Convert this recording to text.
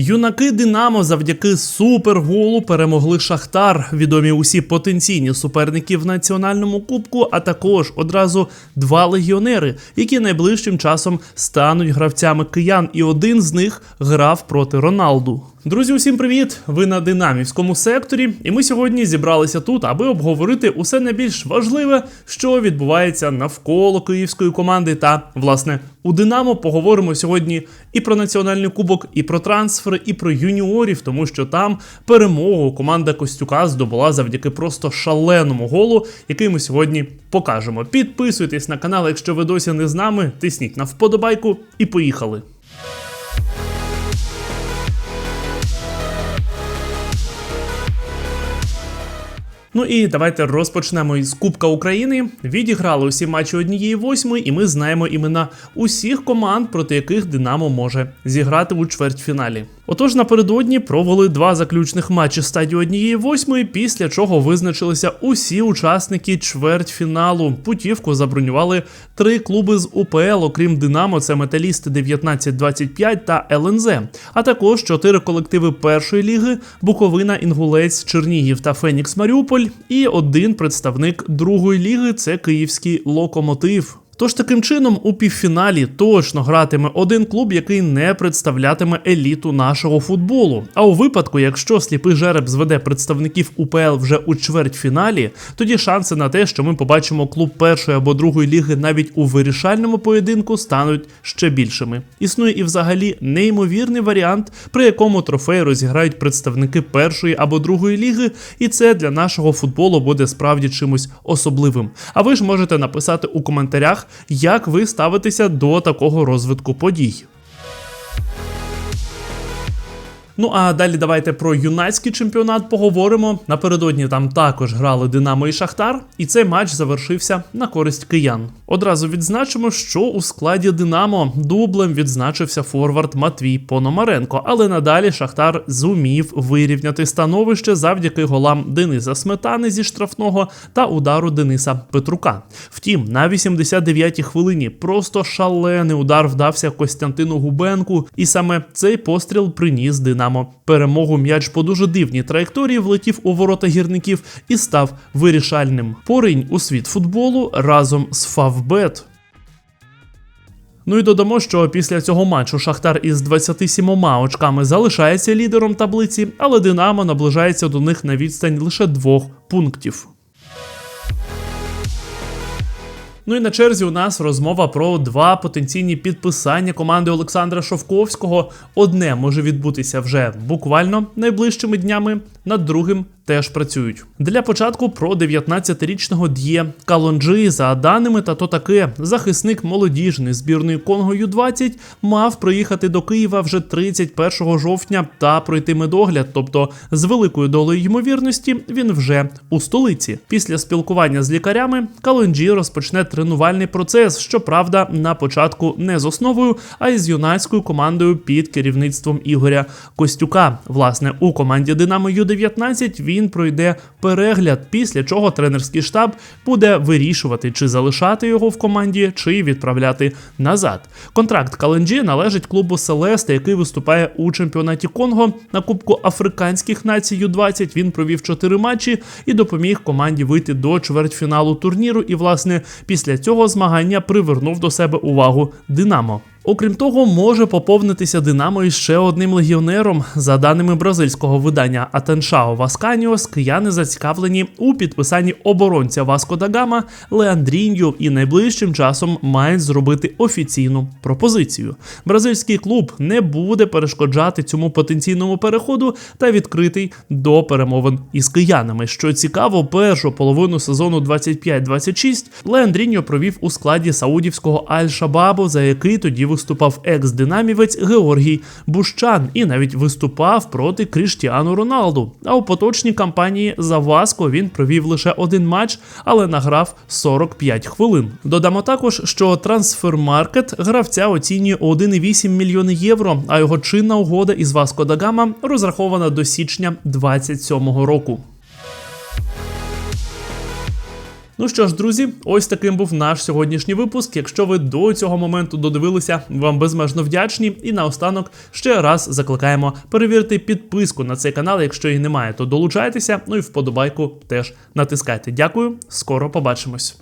Юнаки Динамо завдяки суперголу перемогли Шахтар. Відомі усі потенційні суперники в національному кубку, а також одразу два легіонери, які найближчим часом стануть гравцями киян, і один з них грав проти Роналду. Друзі, усім привіт! Ви на динамівському секторі, і ми сьогодні зібралися тут, аби обговорити усе найбільш важливе, що відбувається навколо київської команди. Та власне у Динамо поговоримо сьогодні і про національний кубок, і про трансфери, і про юніорів, тому що там перемогу команда Костюка здобула завдяки просто шаленому голу, який ми сьогодні покажемо. Підписуйтесь на канал, якщо ви досі не з нами, тисніть на вподобайку і поїхали. Ну і давайте розпочнемо із Кубка України. Відіграли усі матчі однієї восьмої, і ми знаємо імена усіх команд, проти яких Динамо може зіграти у чвертьфіналі. Отож, напередодні провели два заключних матчі стадії однієї восьмої, після чого визначилися усі учасники чвертьфіналу. Путівку забронювали три клуби з УПЛ, окрім Динамо, це Металісти 1925 та ЛНЗ, а також чотири колективи першої ліги: Буковина, Інгулець, Чернігів та Фенікс Маріуполь, і один представник другої ліги це Київський локомотив. Тож таким чином у півфіналі точно гратиме один клуб, який не представлятиме еліту нашого футболу. А у випадку, якщо сліпий жереб зведе представників УПЛ вже у чвертьфіналі, тоді шанси на те, що ми побачимо клуб першої або другої ліги навіть у вирішальному поєдинку, стануть ще більшими. Існує і взагалі неймовірний варіант, при якому трофей розіграють представники першої або другої ліги, і це для нашого футболу буде справді чимось особливим. А ви ж можете написати у коментарях як ви ставитеся до такого розвитку подій. Ну а далі давайте про юнацький чемпіонат поговоримо. Напередодні там також грали Динамо і Шахтар, і цей матч завершився на користь киян. Одразу відзначимо, що у складі Динамо дублем відзначився форвард Матвій Пономаренко, але надалі Шахтар зумів вирівняти становище завдяки голам Дениса Сметани зі штрафного та удару Дениса Петрука. Втім, на 89-й хвилині просто шалений удар вдався Костянтину Губенку, і саме цей постріл приніс Динамо перемогу. М'яч по дуже дивній траєкторії влетів у ворота гірників і став вирішальним. Поринь у світ футболу разом з Фавбет. Ну і додамо, що після цього матчу Шахтар із 27 очками залишається лідером таблиці, але Динамо наближається до них на відстань лише двох пунктів. Ну і на черзі у нас розмова про два потенційні підписання команди Олександра Шовковського. Одне може відбутися вже буквально найближчими днями, над другим теж працюють. Для початку про 19-річного Д'є Калонджі, за даними та то таке, захисник молодіжної збірної Конго Ю-20 мав приїхати до Києва вже 31 жовтня та пройти медогляд. Тобто, з великою долею ймовірності він вже у столиці. Після спілкування з лікарями Калонджі розпочне тренувальний процес. Щоправда, на початку не з основою, а й з юнацькою командою під керівництвом Ігоря Костюка. Власне, у команді Динамо Ю-19 він пройде перегляд, після чого тренерський штаб буде вирішувати, чи залишати його в команді, чи відправляти назад. Контракт Календжі належить клубу Селеста, який виступає у чемпіонаті Конго на Кубку Африканських націй Ю-20. Він провів 4 матчі і допоміг команді вийти до чвертьфіналу турніру. І, власне, після цього змагання привернув до себе увагу Динамо. Окрім того, може поповнитися Динамо і ще одним легіонером. За даними бразильського видання Атеншао Васканіос, кияни зацікавлені у підписанні оборонця Васко Дагама Леандріньо і найближчим часом мають зробити офіційну пропозицію. Бразильський клуб не буде перешкоджати цьому потенційному переходу та відкритий до перемовин із киянами. Що цікаво, першу половину сезону 25-26 Леандріньо провів у складі саудівського Аль-Шабабу, за який тоді виступав екс-динамівець Георгій Бущан і навіть виступав проти Кріштіану Роналду. А у поточній кампанії за Васко він провів лише один матч, але награв 45 хвилин. Додамо також, що трансфермаркет гравця оцінює 1,8 мільйони євро, а його чинна угода із Васко Дагама розрахована до січня 27 року. Ну що ж, друзі, ось таким був наш сьогоднішній випуск. Якщо ви до цього моменту додивилися, вам безмежно вдячні. І наостанок ще раз закликаємо перевірити підписку на цей канал. Якщо її немає, то долучайтеся. Ну і вподобайку теж натискайте. Дякую, скоро побачимось.